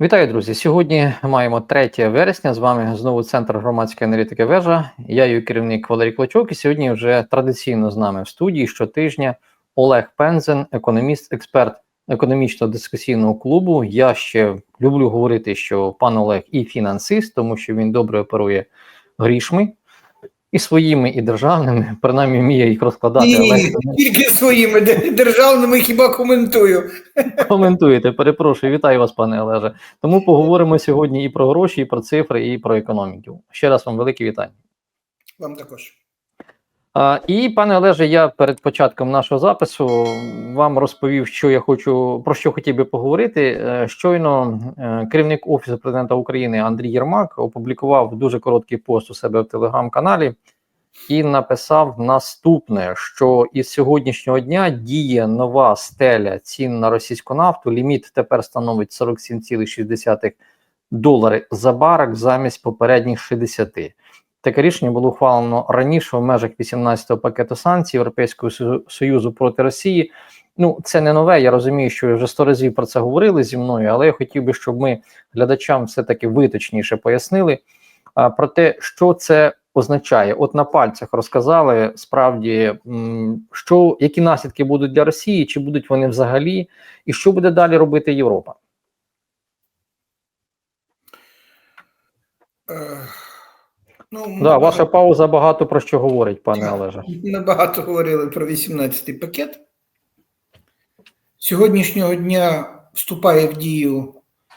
Вітаю, друзі! Сьогодні маємо 3 вересня. З вами знову центр громадської аналітики вежа. Я її керівник Валерій Клочок. І сьогодні вже традиційно з нами в студії щотижня Олег Пензен, економіст, експерт економічно дискусійного клубу. Я ще люблю говорити, що пан Олег і фінансист, тому що він добре оперує грішми і своїми, і державними. Принаймні вміє їх розкладати. Ні, але тільки своїми державними хіба коментую. коментуєте. Перепрошую, вітаю вас, пане Олеже. Тому поговоримо сьогодні і про гроші, і про цифри, і про економіку. Ще раз вам велике вітання. Вам також. І пане Олеже, я перед початком нашого запису вам розповів, що я хочу про що хотів би поговорити. Е, Щойно е, керівник офісу президента України Андрій Єрмак опублікував дуже короткий пост у себе в телеграм-каналі і написав наступне: що із сьогоднішнього дня діє нова стеля цін на російську нафту. Ліміт тепер становить 47,6 долари за барак замість попередніх 60. Таке рішення було ухвалено раніше в межах 18-го пакету санкцій Європейського Союзу проти Росії. Ну, це не нове. Я розумію, що ви вже сто разів про це говорили зі мною, але я хотів би, щоб ми глядачам все-таки виточніше пояснили а, про те, що це означає. От на пальцях розказали справді, що які наслідки будуть для Росії, чи будуть вони взагалі, і що буде далі робити Європа. Е, Ну, Да, ваша багато, пауза багато про що говорить, пане Олеже. ми багато говорили про 18-й пакет. Сьогоднішнього дня вступає в дію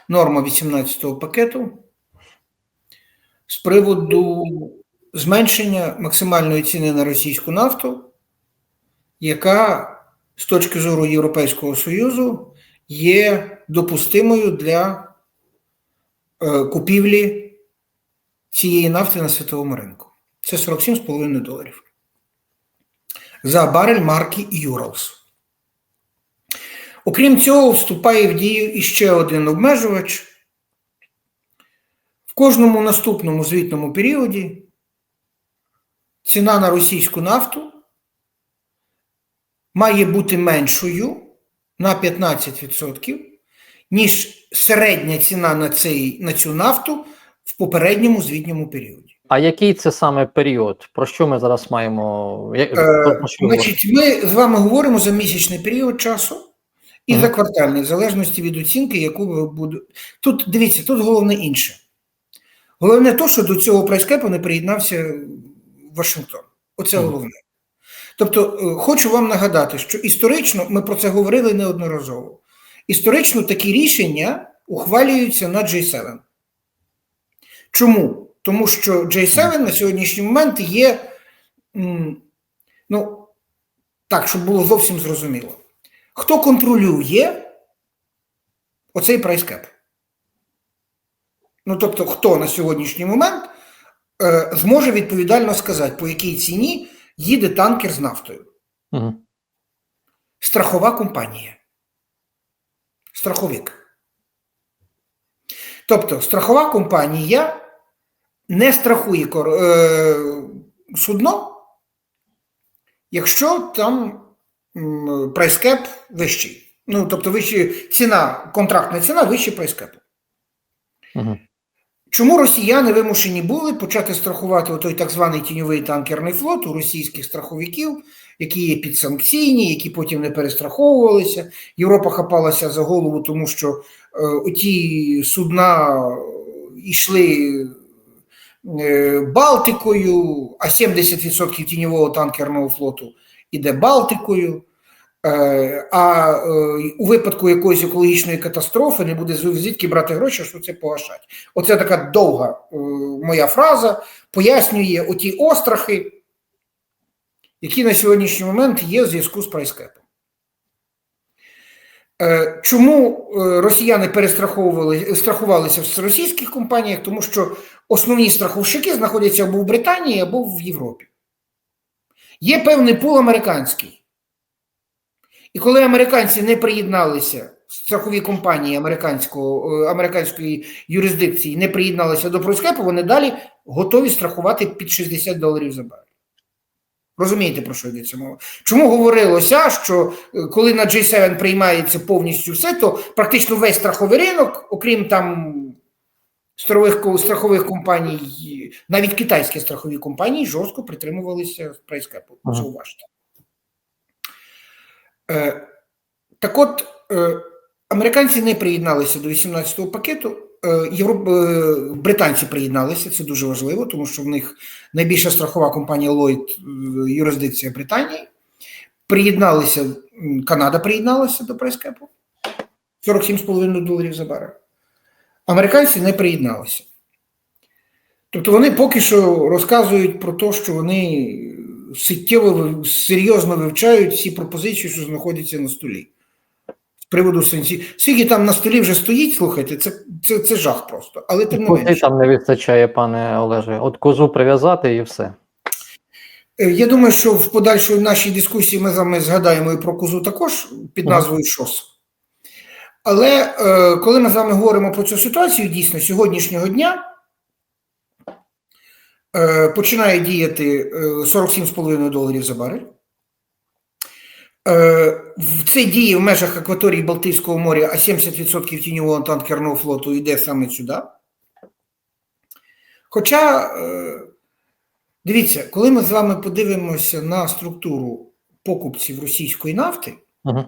норма 18-го пакету з приводу зменшення максимальної ціни на російську нафту, яка з точки зору Європейського Союзу є допустимою для е, купівлі цієї нафти на світовому ринку. Це 47,5 доларів. За барель марки Urals. Окрім цього, вступає в дію іще один обмежувач. В кожному наступному звітному періоді ціна на російську нафту має бути меншою на 15%, ніж середня ціна на, цей, на цю нафту в попередньому звітньому періоді. А який це саме період? Про що ми зараз маємо? Е? Значить, ми з вами говоримо за місячний період часу і Мгм. за квартальний, в залежності від оцінки, яку ви будете. Тут дивіться, тут головне інше. Головне то, що до цього прайскепу не приєднався Вашингтон. Оце Мгм. головне. Тобто, е, хочу вам нагадати, що історично ми про це говорили неодноразово. Історично такі рішення ухвалюються на J7. Чому? Тому що J7 на сьогоднішній момент є, ну, так, щоб було зовсім зрозуміло. Хто контролює оцей прайскеп? Ну, тобто, хто на сьогоднішній момент е, зможе відповідально сказати, по якій ціні їде танкер з нафтою? Мгм. Страхова компанія. Страховик. Тобто, страхова компанія не страхує кор- е, судно, якщо там прайскеп вищий. Ну, тобто, вищі, ціна, контрактна ціна вищий прайскеп. Мгм. Чому росіяни вимушені були почати страхувати той так званий тіньовий танкерний флот у російських страховиків, які є підсанкційні, які потім не перестраховувалися. Європа хапалася за голову, тому що е, ті судна йшли е, Балтикою, а 70% тіньового танкерного флоту іде Балтикою. Е, А е, у випадку якоїсь екологічної катастрофи не буде звідки брати гроші, щоб це погашати. Оце така довга е, моя фраза пояснює оті острахи, які на сьогоднішній момент є в зв'язку з прайскепом. Е, Чому е, росіяни перестраховували страхувалися в російських компаніях? Тому що основні страховщики знаходяться або в Британії, або в Європі. Є певний пул американський. І коли американці не приєдналися, страхові компанії американського, е, американської юрисдикції не приєдналися до пройскепу, вони далі готові страхувати під 60 доларів за барель. Розумієте, про що йдеться мова? Чому говорилося, що е, коли на G7 приймається повністю все, то практично весь страховий ринок, окрім там страхових, страхових компаній, навіть китайські страхові компанії жорстко притримувалися прайскепу. Зауважте. Е, так от, е, американці не приєдналися до 18-го пакету. Е, Європ... е, Британці приєдналися, це дуже важливо, тому що в них найбільша страхова компанія Lloyd, е, юрисдикція Британії. Приєдналися, Канада приєдналася до прайскепу 47,5 доларів за барель. Американці не приєдналися. Тобто вони поки що розказують про те, що вони суттєво серйозно вивчають всі пропозиції, що знаходяться на столі. З приводу сенсі. Скільки там на столі вже стоїть, слухайте, це, це, це жах просто. Але тим не менше. там не вистачає, пане Олеже. От козу прив'язати і все. Е, Я думаю, що в подальшій нашій дискусії ми з вами згадаємо і про козу також під назвою ШОС. Але е, коли ми з вами говоримо про цю ситуацію, дійсно, сьогоднішнього дня е, починає діяти е, 47,5 доларів за барель. Е, це діє в межах акваторії Балтійського моря, а 70% тіньового танкерного флоту йде саме сюди. Хоча, е, дивіться, коли ми з вами подивимося на структуру покупців російської нафти, Угу.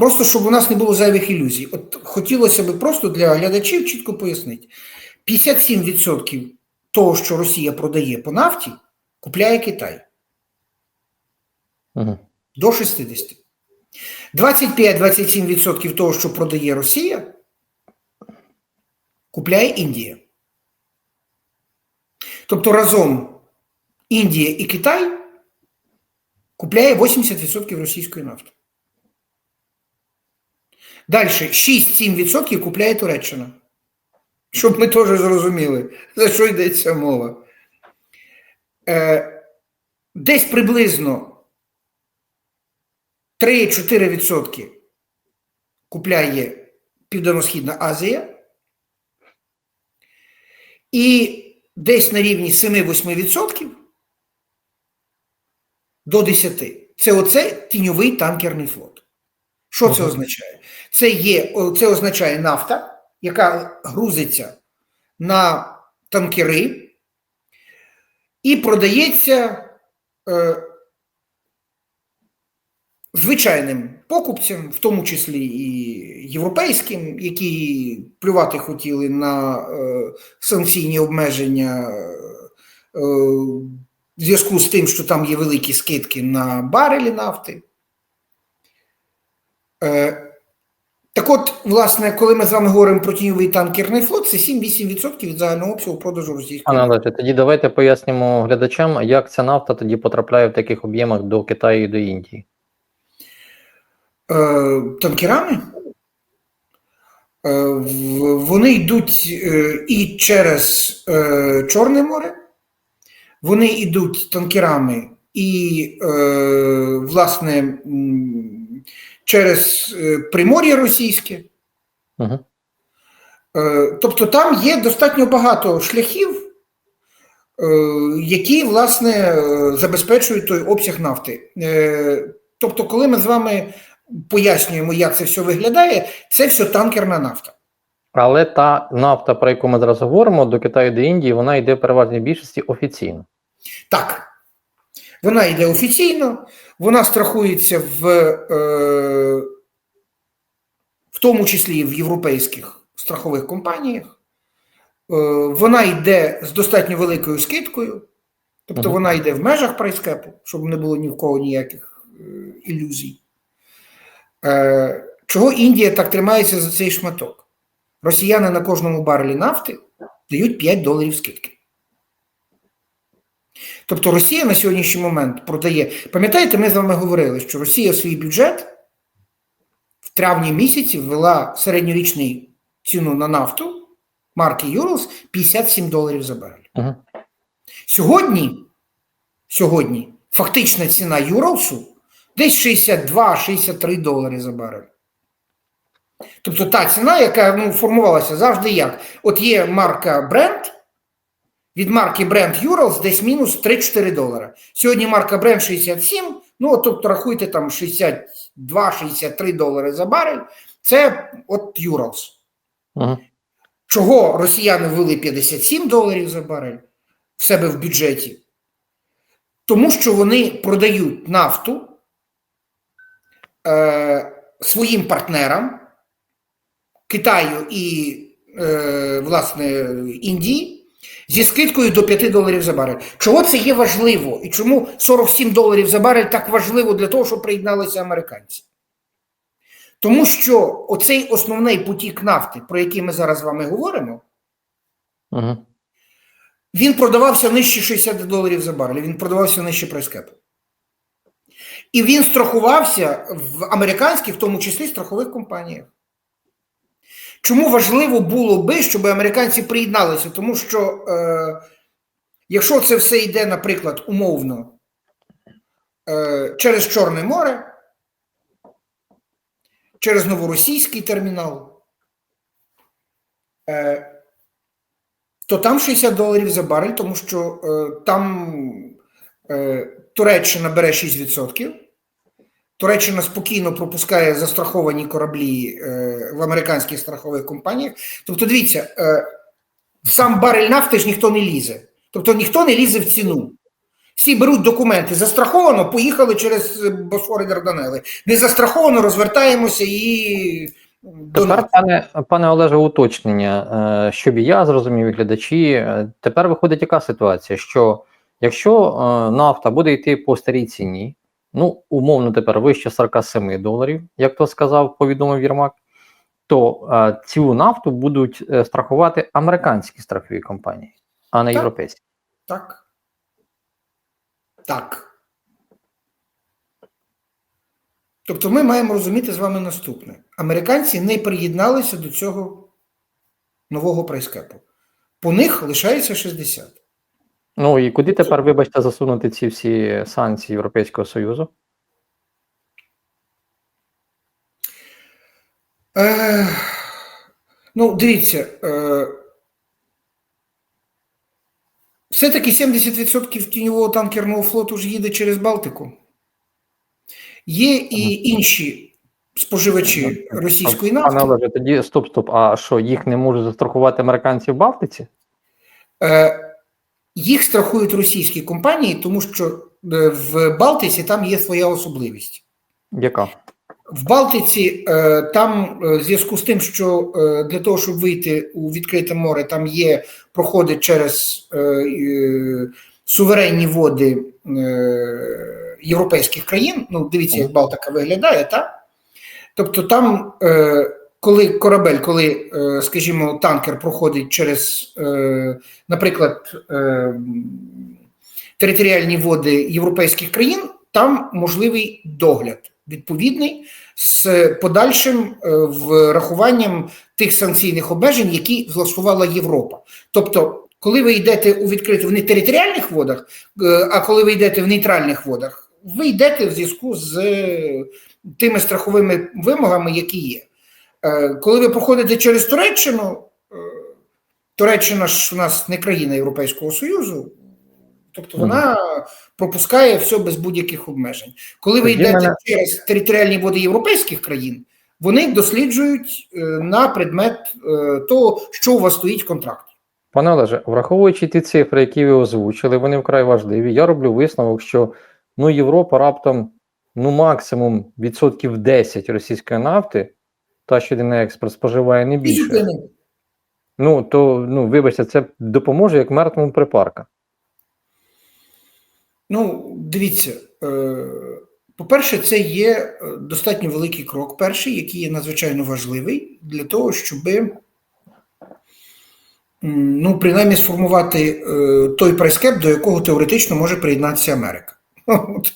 Просто щоб у нас не було зайвих ілюзій. От хотілося б просто для глядачів чітко пояснити: 57% того, що Росія продає по нафті, купляє Китай Угу. до 60%. 25-27% того, що продає Росія, купляє Індія. Тобто разом Індія і Китай купляє 80% російської нафти. Далі 6-7% купляє Туреччина. Щоб ми теж зрозуміли, за що йдеться мова. Е, десь приблизно 3-4% купляє Південно-Східна Азія. І десь на рівні 7-8% до 10%. Це оце тіньовий танкерний флот. Що це означає? Це є, це означає нафта, яка грузиться на танкери і продається е, звичайним покупцям, в тому числі і європейським, які плювати хотіли на е, санкційні обмеження е, в зв'язку з тим, що там є великі скидки на барелі нафти. Е, так от, власне, коли ми з вами говоримо про тіньовий танкерний флот, це 7-8% від загального обсягу продажу російської Пане нафти. Олеже, тоді давайте пояснимо глядачам, як ця нафта тоді потрапляє в таких об'ємах до Китаю і до Індії. Е, танкерами. Е, в- вони йдуть е, і через е, Чорне море, вони йдуть танкерами і, е, власне, м, через е, Примор'я російське. Угу. Е, Тобто там є достатньо багато шляхів, е, які, власне, забезпечують той обсяг нафти. Тобто, коли ми з вами пояснюємо, як це все виглядає, це все танкерна нафта. Але та нафта, про яку ми зараз говоримо, до Китаю до Індії, вона йде в переважній більшості офіційно. Так, вона йде офіційно, вона страхується в, е, в тому числі в європейських страхових компаніях. Е, вона йде з достатньо великою скидкою, тобто Мгм. вона йде в межах прайскепу, щоб не було ні в кого ніяких е, ілюзій. Е, чого Індія так тримається за цей шматок? Росіяни на кожному барелі нафти дають 5 доларів скидки. Тобто Росія на сьогоднішній момент продає. Пам'ятаєте, ми з вами говорили, що Росія свій бюджет в травні місяці ввела середньорічну ціну на нафту марки Юрос 57 доларів за барель. Угу. Сьогодні, сьогодні фактична ціна Юросу десь 62-63 долари за барель. Тобто та ціна, яка ну, формувалася завжди як? От є марка Brent, від марки Brent Urals десь мінус 3-4 долара. Сьогодні марка Brent 67, ну от тобто рахуйте там 62-63 долари за барель. Це от Urals. Угу. Чого росіяни ввели 57 доларів за барель в себе в бюджеті? Тому що вони продають нафту е, своїм партнерам Китаю і, е, власне, Індії зі скидкою до 5 доларів за барель. Чого це є важливо? І чому 47 доларів за барель так важливо для того, щоб приєдналися американці? Тому що оцей основний потік нафти, про який ми зараз з вами говоримо, Угу. він продавався нижче 60 доларів за барель, він продавався нижче прайскепу. І він страхувався в американських, в тому числі страхових компаніях. Чому важливо було би, щоб американці приєдналися? Тому що е, якщо це все йде, наприклад, умовно е, через Чорне море, через новоросійський термінал, е, то там 60 доларів за барель, тому що е, там е, Туреччина бере 6%. Туреччина спокійно пропускає застраховані кораблі е, в американських страхових компаніях. Тобто, дивіться, е, в сам барель нафти ж ніхто не лізе. Тобто ніхто не лізе в ціну. Всі беруть документи застраховано, поїхали через Босфор і Дарданели. Не застраховано, розвертаємося і Тепер, пане, пане Олеже, уточнення, е, щоб і я зрозумів, і глядачі. е, Тепер виходить яка ситуація, що якщо е, нафта буде йти по старій ціні, ну, умовно тепер вище 47 доларів, як то сказав, повідомив Єрмак, то е, цю нафту будуть е, страхувати американські страхові компанії, а не Так. європейські. Так. Так. Тобто ми маємо розуміти з вами наступне: американці не приєдналися до цього нового прайскепу. По них лишається 60. Ну і куди тепер, вибачте, засунути ці всі санкції Європейського Союзу? Е, ну, дивіться. Е, все-таки 70% тіньового танкерного флоту ж їде через Балтику. Є і інші споживачі російської Пане нафти. Олеже, тоді стоп, стоп. А що, їх не можуть застрахувати американці в Балтиці? Е, Їх страхують російські компанії, тому що е, в Балтиці там є своя особливість. Яка? В Балтиці е, там е, в зв'язку з тим, що для того, щоб вийти у відкрите море, там є проходить через суверенні води європейських країн. Ну, дивіться, як Балтика виглядає, так? Тобто, там, е, коли корабель, коли, е, скажімо, танкер проходить через, е, наприклад, е, територіальні води європейських країн, там можливий догляд відповідний з подальшим врахуванням тих санкційних обмежень, які злаштувала Європа. Тобто, коли ви йдете у відкритих в не територіальних водах, а коли ви йдете в нейтральних водах, ви йдете в зв'язку з тими страховими вимогами, які є. Е, Коли ви проходите через Туреччину, е, Туреччина ж у нас не країна Європейського Союзу, тобто вона пропускає все без будь-яких обмежень. Коли ви йдете через територіальні води європейських країн, вони досліджують е, на предмет того, що у вас стоїть в контракті. Пане Олеже, враховуючи ті цифри, які ви озвучили, вони вкрай важливі. Я роблю висновок, що ну, Європа раптом ну, максимум відсотків 10 російської нафти, та що йде на експорт, споживає не більше. Ну, то, ну, вибачте, це допоможе як мертвому припарка. Ну, дивіться, е, по-перше, це є е, достатньо великий крок, перший, який є надзвичайно важливий для того, щоб, ну, принаймні, сформувати е, той прайскеп, до якого теоретично може приєднатися Америка. От,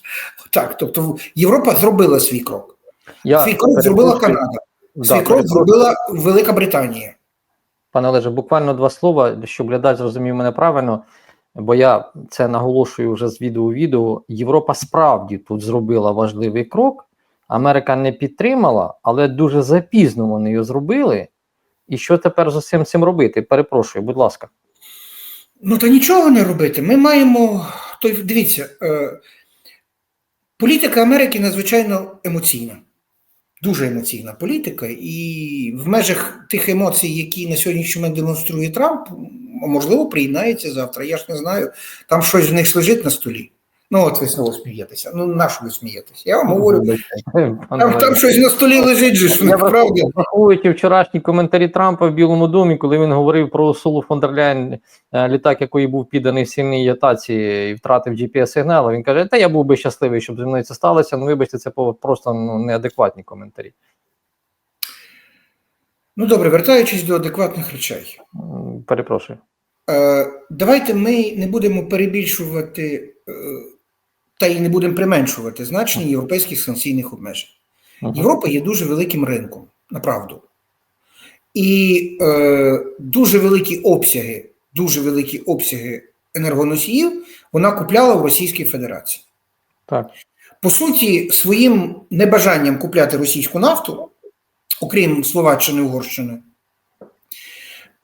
Так, тобто Європа зробила свій крок. Я Свій крок зробила. Канада, Да, свій крок зробила Велика Британія. Пане Олеже, буквально два слова, щоб глядач зрозумів мене правильно, бо я це наголошую вже з відео у відео. Європа справді тут зробила важливий крок. Америка не підтримала, але дуже запізно вони його зробили. І що тепер з усім цим робити? Перепрошую, будь ласка. Ну та нічого не робити. Ми маємо. Той, дивіться, е, політика Америки надзвичайно емоційна, дуже емоційна політика, і в межах тих емоцій, які на сьогоднішній момент демонструє Трамп, можливо, приєднається завтра. Я ж не знаю. Там щось в них лежить на столі. Ну, от ви знову смієтеся. Ну, на що ви смієтеся? Я вам говорю, там, там щось на столі лежить, же ж правда? Враховуючи вчорашні коментарі Трампа в Білому домі, коли він говорив про Урсулу фон дер Ляйн, е, літак, якої був підданий сильній атаці і втратив GPS-сигнал, він каже: Та я був би щасливий, щоб зі мною це сталося. Ну, вибачте, це просто ну, неадекватні коментарі. Ну добре, вертаючись до адекватних речей. Перепрошую. Е, Давайте ми не будемо перебільшувати е, та й не будемо применшувати значення європейських санкційних обмежень. Європа є дуже великим ринком, направду. І е, дуже великі обсяги, дуже великі обсяги енергоносіїв вона купляла в Російській Федерації. Так. По суті, своїм небажанням купляти російську нафту, окрім Словаччини Угорщини,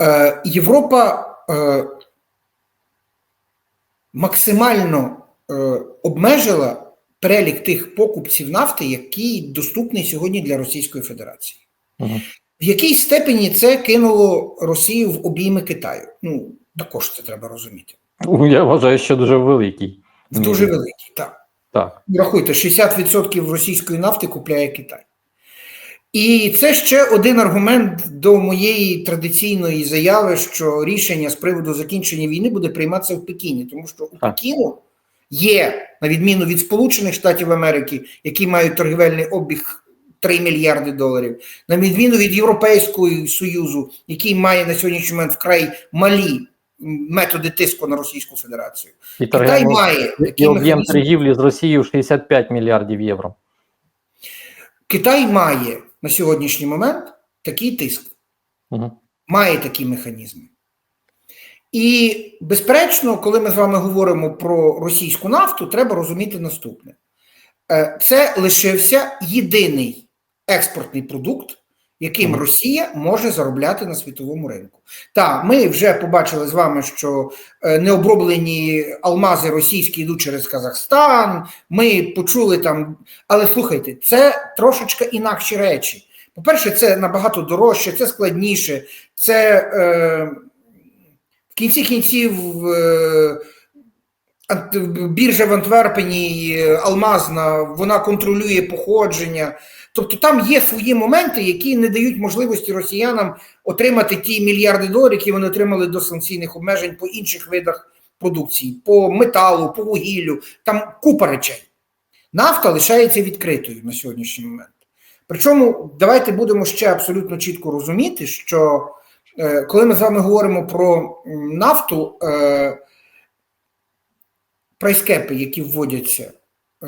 е, Європа е, максимально обмежила перелік тих покупців нафти, які доступні сьогодні для Російської Федерації. Мгм. В якій степені це кинуло Росію в обійми Китаю? Ну, також це треба розуміти. Ну, Я вважаю, що дуже великий. Дуже великий, так. Так. Рахуйте, 60% російської нафти купляє Китай. І це ще один аргумент до моєї традиційної заяви, що рішення з приводу закінчення війни буде прийматися в Пекіні, тому що у Так. Пекіну є, на відміну від Сполучених Штатів Америки, які мають торгівельний обіг 3 мільярди доларів, на відміну від Європейського Союзу, який має на сьогоднішній момент вкрай малі методи тиску на Російську Федерацію. І, Китай має і об'єм торгівлі з Росією 65 мільярдів євро. Китай має на сьогоднішній момент такий тиск, Мгм. має такі механізми. І, безперечно, коли ми з вами говоримо про російську нафту, треба розуміти наступне: Е, це лишився єдиний експортний продукт, яким Росія може заробляти на світовому ринку. Так, ми вже побачили з вами, що е, необроблені алмази російські йдуть через Казахстан. Ми почули там, але слухайте, це трошечки інакші речі. По-перше, це набагато дорожче, це складніше, це е, кінці кінців е, біржа в Антверпені е, алмазна, вона контролює походження. Тобто там є свої моменти, які не дають можливості росіянам отримати ті мільярди доларів, які вони отримали до санкційних обмежень по інших видах продукції, по металу, по вугіллю, там купа речей. Нафта лишається відкритою на сьогоднішній момент. Причому давайте будемо ще абсолютно чітко розуміти, що коли ми з вами говоримо про нафту, е, прайскепи, які вводяться е,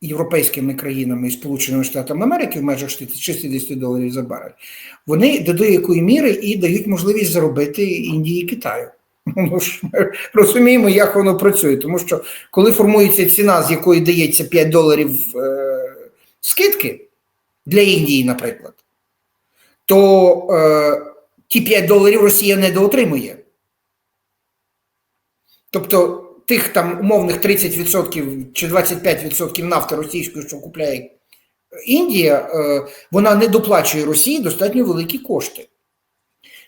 європейськими країнами і Сполученими Штатами Америки в межах 60 доларів за барель, вони до деякої міри і дають можливість заробити Індії і Китаю. Ну ми розуміємо, як воно працює, тому що коли формується ціна, з якої дається 5 доларів е, скидки для Індії, наприклад, то е, ті 5 доларів Росія недоотримує. Тобто тих там умовних 30% чи 25% нафти російської, що купляє Індія, е, вона не доплачує Росії достатньо великі кошти.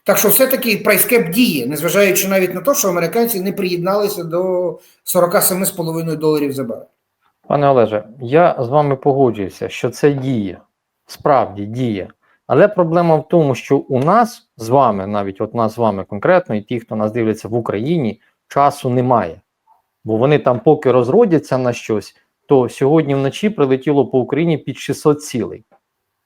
Так що все-таки прайскеп діє, незважаючи навіть на те, що американці не приєдналися до 47,5 доларів за барель. Пане Олеже, я з вами погоджуюся, що це діє, справді діє. Але проблема в тому, що у нас з вами, навіть от нас з вами конкретно, і ті, хто нас дивляться в Україні, часу немає. Бо вони там, поки розродяться на щось, то сьогодні вночі прилетіло по Україні під 600 цілей.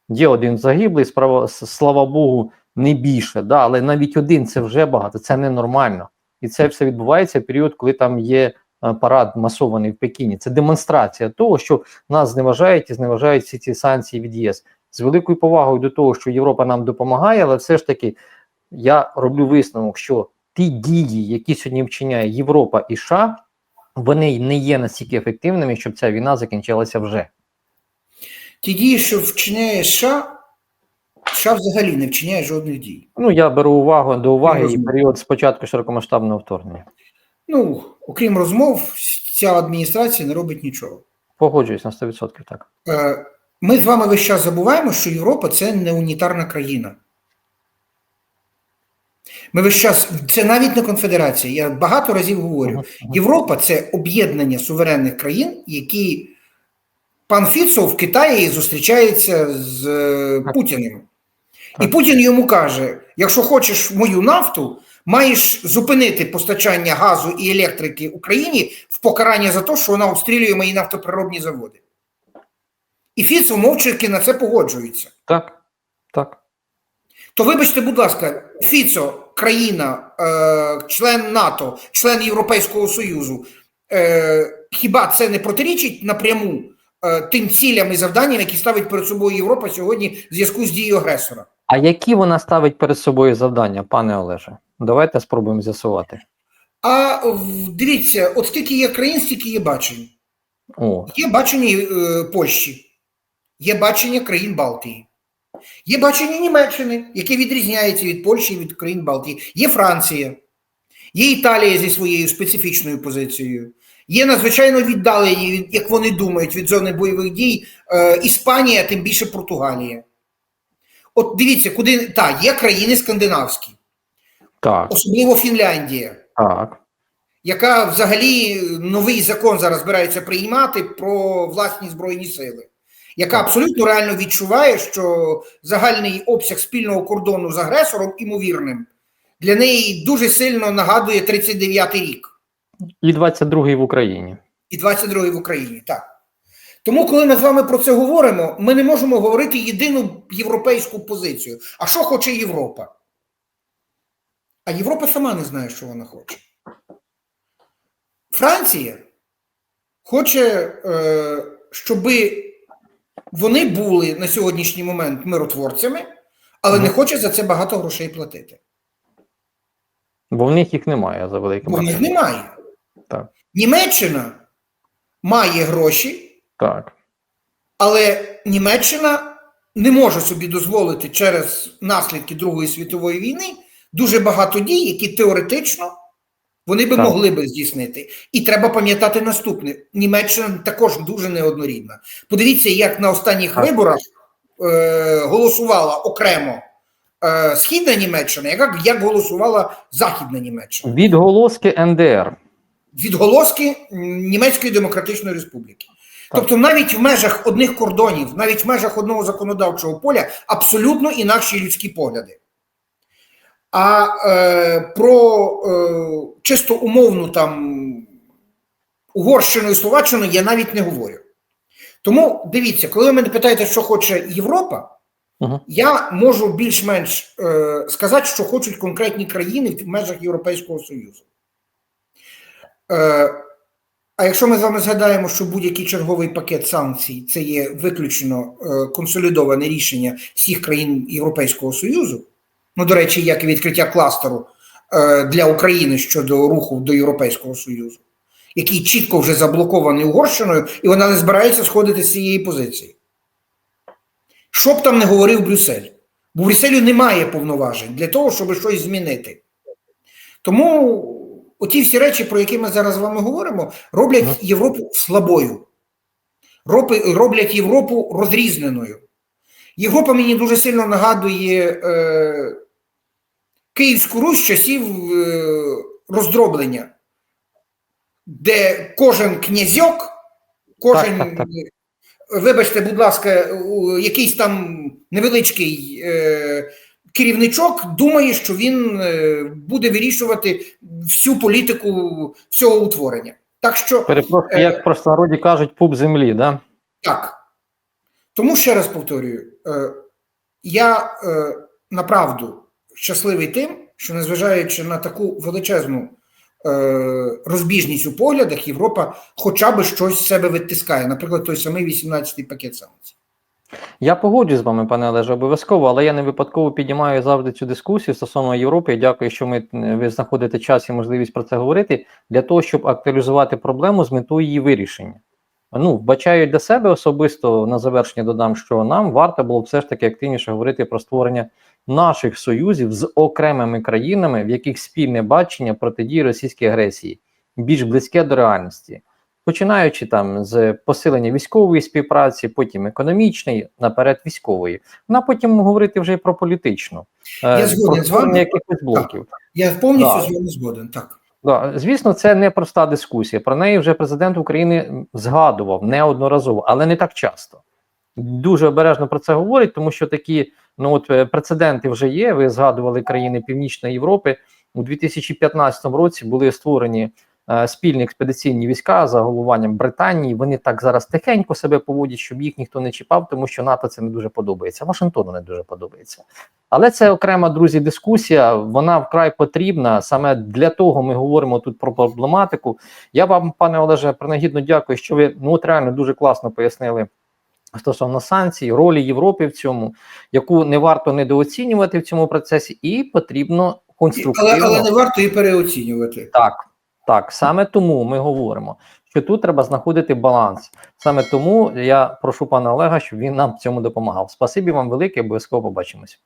Є один загиблий, справа, слава Богу, не більше, да, але навіть один це вже багато, це ненормально. І це все відбувається в період, коли там є е, парад масований в Пекіні. Це демонстрація того, що нас зневажають і зневажають всі ці санкції від ЄС. З великою повагою до того, що Європа нам допомагає, але все ж таки я роблю висновок, що ті дії, які сьогодні вчиняє Європа і США, вони не є настільки ефективними, щоб ця війна закінчилася вже. Ті дії, що вчиняє США, США взагалі не вчиняє жодних дій. Ну, я беру увагу до уваги і період спочатку широкомасштабного вторгнення. Ну, окрім розмов, ця адміністрація не робить нічого. Погоджуюсь на 100%, так. Е, Ми з вами весь час забуваємо, що Європа це не унітарна країна. Ми весь час, це навіть не конфедерація. Я багато разів говорю. Європа це об'єднання суверенних країн, які пан Фіцо в Китаї зустрічається з е, Путіним. І Путін йому каже: якщо хочеш мою нафту, маєш зупинити постачання газу і електрики Україні в покарання за те, що вона обстрілює мої нафтопереробні заводи. І Фіцо мовчки на це погоджується. Так, так. То вибачте, будь ласка, Фіцо, країна, е, член НАТО, член Європейського Союзу. Е, хіба це не протирічить напряму е, тим цілям і завданням, які ставить перед собою Європа сьогодні в зв'язку з дією агресора? А які вона ставить перед собою завдання, пане Олеже? Давайте спробуємо з'ясувати. А дивіться, от скільки є країн, стільки є бачень. О, Є бачення е, Польщі, є бачення країн Балтії, є бачення Німеччини, яке відрізняється від Польщі і від країн Балтії. Є Франція, є Італія зі своєю специфічною позицією. Є надзвичайно віддалені, як вони думають, від зони бойових дій е, Іспанія, тим більше Португалія. От дивіться, куди та є країни скандинавські, так, особливо Фінляндія так. яка взагалі новий закон зараз збирається приймати про власні збройні сили, яка абсолютно реально відчуває, що загальний обсяг спільного кордону з агресором імовірним для неї дуже сильно нагадує 39-й рік І 22-й в Україні. і 22-й в Україні. Так. Тому, коли ми з вами про це говоримо, ми не можемо говорити єдину європейську позицію. А що хоче Європа? А Європа сама не знає, що вона хоче. Франція хоче, е, щоб вони були на сьогоднішній момент миротворцями, але не Мгм. хоче за це багато грошей платити. Бо в них їх немає за великим Бо в них немає. Так. Німеччина має гроші, Так. Але Німеччина не може собі дозволити через наслідки Другої світової війни дуже багато дій, які теоретично вони би Так. могли би здійснити. І треба пам'ятати наступне: Німеччина також дуже неоднорідна. Подивіться, як на останніх Так. виборах е, голосувала окремо е, Східна Німеччина, як, як голосувала Західна Німеччина. Відголоски НДР. Відголоски Німецької Демократичної Республіки. Так. Тобто навіть в межах одних кордонів, навіть в межах одного законодавчого поля абсолютно інакші людські погляди. А е, про е, чисто умовну там Угорщину і Словаччину я навіть не говорю. Тому дивіться, коли ви мене питаєте, що хоче Європа, Угу. я можу більш-менш е, сказати, що хочуть конкретні країни в межах Європейського Союзу. Е, а якщо ми з вами згадаємо, що будь-який черговий пакет санкцій це є виключно е, консолідоване рішення всіх країн Європейського Союзу, ну, до речі, як і відкриття кластеру е, для України щодо руху до Європейського Союзу, який чітко вже заблокований Угорщиною, і вона не збирається сходити з цієї позиції. Що б там не говорив Брюссель, бо в Брюсселю немає повноважень для того, щоб щось змінити. Тому оті всі речі, про які ми зараз з вами говоримо, роблять Європу слабою, роблять Європу розрізненою. Європа мені дуже сильно нагадує е, Київську Русь часів е, роздроблення, де кожен князьок, кожен, Так, так, так. вибачте, будь ласка, якийсь там невеличкий е, керівничок думає, що він е, буде вирішувати всю політику всього утворення. Так що Перепрошую, Е. як в простонароді кажуть, пуп землі, да? так. Тому ще раз повторюю: е, я е, направду щасливий тим, що незважаючи на таку величезну е, розбіжність у поглядах, Європа хоча б щось з себе відтискає, наприклад, той самий 18-й пакет санкцій. Я погоджуюсь з вами, пане Олеже, обов'язково, але я не випадково піднімаю завжди цю дискусію стосовно Європи. Дякую, що ми е, ви знаходите час і можливість про це говорити для того, щоб актуалізувати проблему з метою її вирішення. Ну, вбачаю для себе особисто на завершення додам, що нам варто було б все ж таки активніше говорити про створення наших союзів з окремими країнами, в яких спільне бачення протидії російській агресії, більш близьке до реальності. Починаючи там з посилення військової співпраці, потім економічної, наперед військової, ну, а потім говорити вже і про політичну. Я е, згоден про з вами. якихось блоків. Я повністю з вами згоден. Так. Да, звісно, це не проста дискусія. Про неї вже президент України згадував неодноразово, але не так часто. Дуже обережно про це говорить, тому що такі ну от е, прецеденти вже є. Ви згадували країни Північної Європи у 2015 році. Були створені спільні експедиційні війська за головуванням Британії. Вони так зараз тихенько себе поводять, щоб їх ніхто не чіпав, тому що НАТО це не дуже подобається. Вашингтону не дуже подобається. Але це окрема друзі дискусія. Вона вкрай потрібна. Саме для того ми говоримо тут про проблематику. Я вам, пане Олеже, принагідно дякую, що ви ну от реально дуже класно пояснили стосовно санкцій, ролі Європи в цьому, яку не варто недооцінювати в цьому процесі, і потрібно конструктивно. Але, але не варто і переоцінювати. Так, так, саме тому ми говоримо, що тут треба знаходити баланс. Саме тому я прошу пана Олега, щоб він нам в цьому допомагав. Спасибі вам велике, обов'язково побачимось.